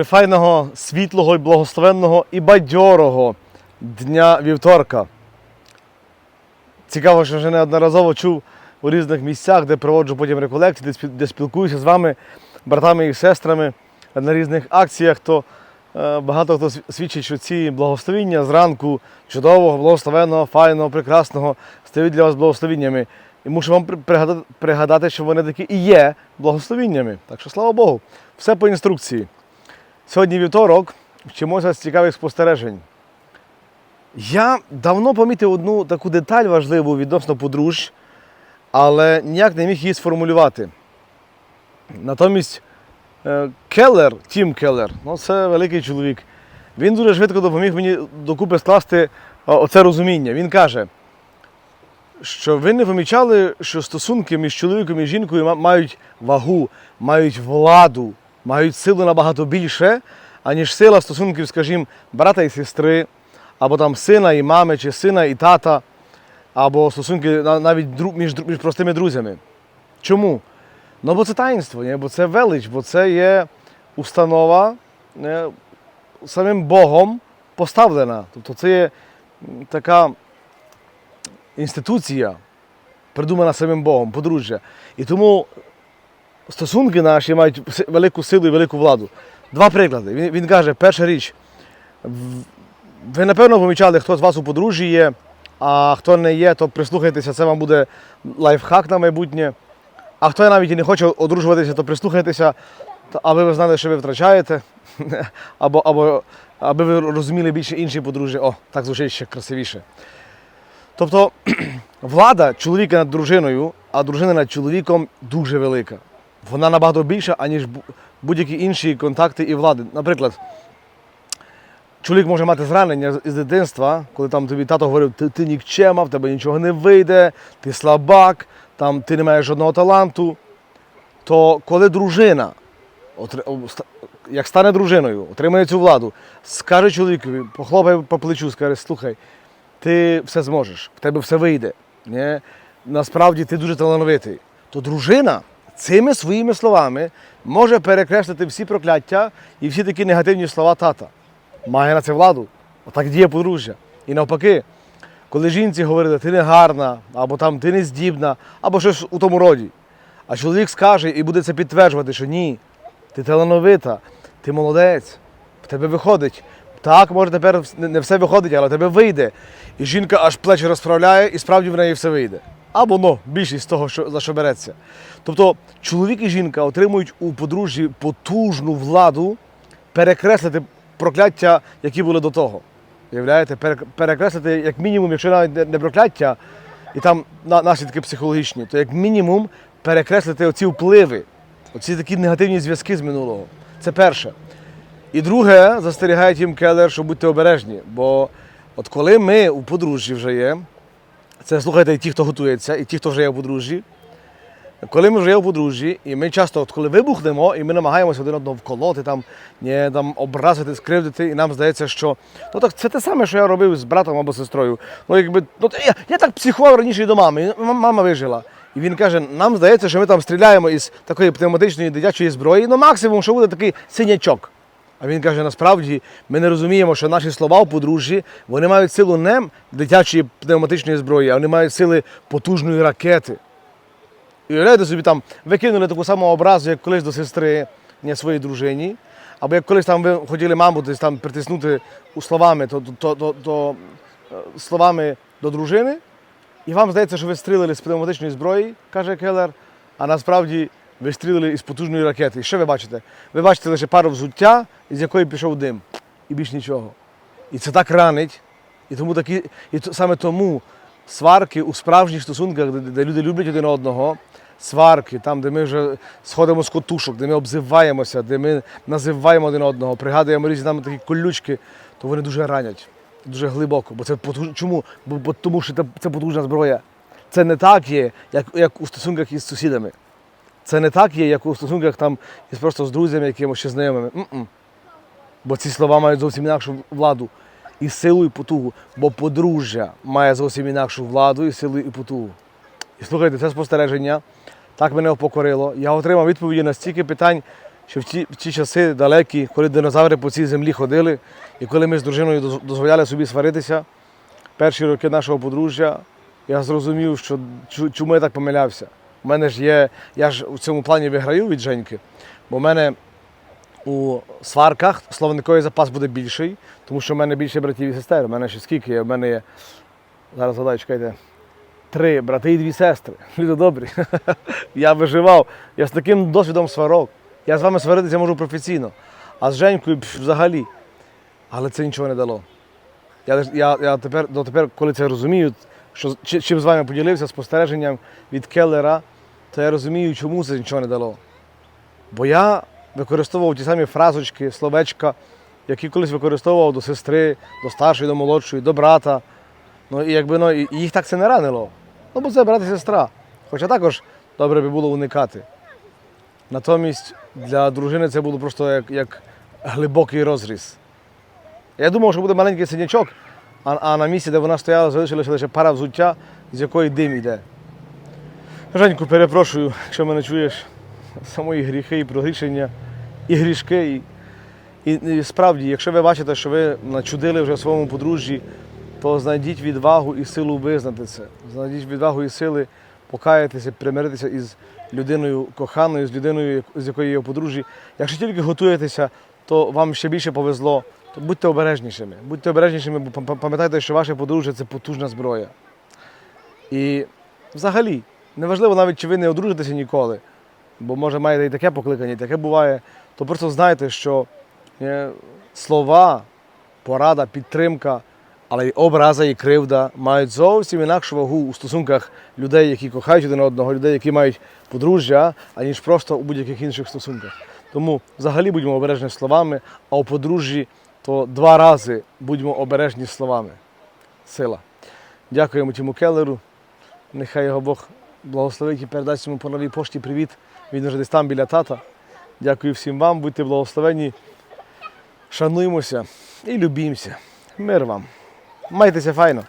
прифайного, світлого і благословенного і бадьорого дня вівторка. Цікаво, що вже неодноразово чув у різних місцях, де проводжу потім реколекції, де, спілкуюся з вами, братами і сестрами на різних акціях, то е, багато хто свідчить, що ці благословіння зранку чудового, благословенного, файного, прекрасного стають для вас благословіннями. І мушу вам пригадати, що вони такі і є благословіннями. Так що слава Богу, все по інструкції. Сьогодні вівторок, вчимося з цікавих спостережень. Я давно помітив одну таку деталь важливу відносно подружжя, але ніяк не міг її сформулювати. Натомість е, Келлер, Тім Келлер, ну це великий чоловік. Він дуже швидко допоміг мені докупи скласти о, оце розуміння. Він каже, що ви не помічали, що стосунки між чоловіком і жінкою мають вагу, мають владу, мають силу набагато більше, аніж сила стосунків, скажімо, брата і сестри, або там сина і мами, чи сина і тата, або стосунки навіть між, між простими друзями. Чому? Ну, бо це таїнство, бо це велич, бо це є установа е, самим Богом поставлена. Тобто це є така інституція, придумана самим Богом, подружжя. І тому стосунки наші мають велику силу і велику владу. Два приклади. Він, він каже, перша річ, ви напевно помічали, хто з вас у подружжі є, а хто не є, то прислухайтеся, це вам буде лайфхак на майбутнє. А хто навіть і не хоче одружуватися, то прислухайтеся, аби ви знали, що ви втрачаєте, або, або аби ви розуміли більше інші подружжя. О, так звучить ще красивіше. Тобто влада чоловіка над дружиною, а дружина над чоловіком дуже велика. Вона набагато більша, аніж будь-які інші контакти і влади. Наприклад, чоловік може мати зранення з- дитинства, коли там тобі тато говорив, ти, ти нікчема, в тебе нічого не вийде, ти слабак, там, ти не маєш жодного таланту. То коли дружина, як стане дружиною, отримає цю владу, скаже чоловікові, похлопає по плечу, скаже, слухай, ти все зможеш, в тебе все вийде. Ні? Насправді ти дуже талановитий. То дружина цими своїми словами може перекреслити всі прокляття і всі такі негативні слова тата. Має на це владу. Отак діє подружжя. І навпаки, коли жінці говорили, ти не гарна, або там ти не здібна, або щось у тому роді. А чоловік скаже і буде це підтверджувати, що ні, ти талановита, ти молодець, в тебе виходить. Так, може тепер не- все виходить, але в тебе вийде. І жінка аж плечі розправляє, і справді в неї все вийде. Або ну, більшість того, що, за що береться. Тобто чоловік і жінка отримують у подружжі потужну владу перекреслити прокляття, які були до того. Уявляєте, перекреслити, як мінімум, якщо навіть не- прокляття, і там наслідки психологічні, то як мінімум перекреслити оці впливи, оці такі негативні зв'язки з минулого. Це перше. І друге, застерігає Тім Келлер, що будьте обережні. Бо от коли ми у подружжі вже є, це слухайте і ті, хто готується, і ті, хто вже є у подружжі. Коли ми вже є у подружжі, і ми часто, от коли вибухнемо, і ми намагаємося один одного вколоти, там, не, там, образити, скривдити, і нам здається, що ну так це те саме, що я робив з братом або сестрою. Ну, якби, ну, я, я так психував раніше до мами, і мама вижила. І він каже: нам здається, що ми там стріляємо із такої пневматичної дитячої зброї, ну максимум, що буде такий синячок. А він каже: насправді ми не розуміємо, що наші слова у подружжі вони мають силу не дитячої пневматичної зброї, а вони мають сили потужної ракети. І уявляєте собі, там викинули таку саму образу, як колись до сестри ні, своїй дружині, або як колись там ви хотіли маму десь там притиснути словами, то, то, то, то, е, словами до дружини, і вам здається, що ви стрілили з пневматичної зброї, каже Келлер, а насправді ви стрілили із потужної ракети. І що ви бачите? Ви бачите лише пару взуття, із якої пішов дим, і більш нічого. І це так ранить. І тому такі, і саме тому сварки у справжніх стосунках, де, де люди люблять один одного, сварки, там, де ми вже сходимо з котушок, де ми обзиваємося, де ми називаємо один одного, пригадуємо різні там такі колючки, то вони дуже ранять, дуже глибоко. Бо це потуж... Чому? Бо, бо тому що це, це потужна зброя. Це не так є, як, як у стосунках із сусідами. Це не так є, як у стосунках там із просто з друзями, якимось чи знайомими. М-м. Бо ці слова мають зовсім інакшу владу і силу, і потугу. Бо подружжя має зовсім інакшу владу і силу, і потугу. І слухайте, це спостереження так мене покорило. Я отримав відповіді на стільки питань, що в ті, в ті часи далекі, коли динозаври по цій землі ходили, і коли ми з дружиною дозволяли собі сваритися, перші роки нашого подружжя, я зрозумів, що чому я так помилявся. У мене ж є, я ж у цьому плані виграю від Женьки, бо в мене у сварках словниковий запас буде більший, тому що в мене більше братів і сестер. У мене ще скільки є? У мене є, зараз згадаю, чекайте, три брати і дві сестри. Люди добрі. я виживав. Я з таким досвідом сварок. Я з вами сваритися можу професійно, а з Женькою пш, взагалі. Але це нічого не дало. Я, я, я тепер, дотепер, коли це розумію, що чи- чим з вами поділився спостереженням від Келлера, то я розумію, чому це нічого не дало. Бо я використовував ті самі фразочки, словечка, які колись використовував до сестри, до старшої, до молодшої, до брата. Ну і якби ну, і їх так це не ранило. Ну, бо це брат і сестра. Хоча також добре би було уникати. Натомість для дружини це було просто як, як глибокий розріз. Я думав, що буде маленький синячок, а, а на місці, де вона стояла, залишилася лише пара взуття, з якої дим йде. Женьку, перепрошую, якщо мене чуєш, за гріхи і прогрішення, і грішки. І, і, і справді, якщо ви бачите, що ви начудили вже в своєму подружжі, то знайдіть відвагу і силу визнати це. Знайдіть відвагу і сили покаятися, примиритися із людиною коханою, з людиною, з якою є у подружжі. Якщо тільки готуєтеся, то вам ще більше повезло, то будьте обережнішими. Будьте обережнішими, бо пам'ятайте, що ваше подружжя це потужна зброя. І взагалі, неважливо навіть, чи ви не одружитеся ніколи, бо може маєте і таке покликання, і таке буває, то просто знайте, що е, слова, порада, підтримка, але й образа і кривда мають зовсім інакшу вагу у стосунках людей, які кохають один одного, людей, які мають подружжя, аніж просто у будь-яких інших стосунках. Тому взагалі будьмо обережні словами, а у подружжі то два рази будьмо обережні словами. Сила. Дякуємо Тіму Келлеру. Нехай його Бог благословить і передасть йому по новій пошті привіт. Він вже десь там біля тата. Дякую всім вам, будьте благословені. Шануємося і любімося. Мир вам. Майтеся файно.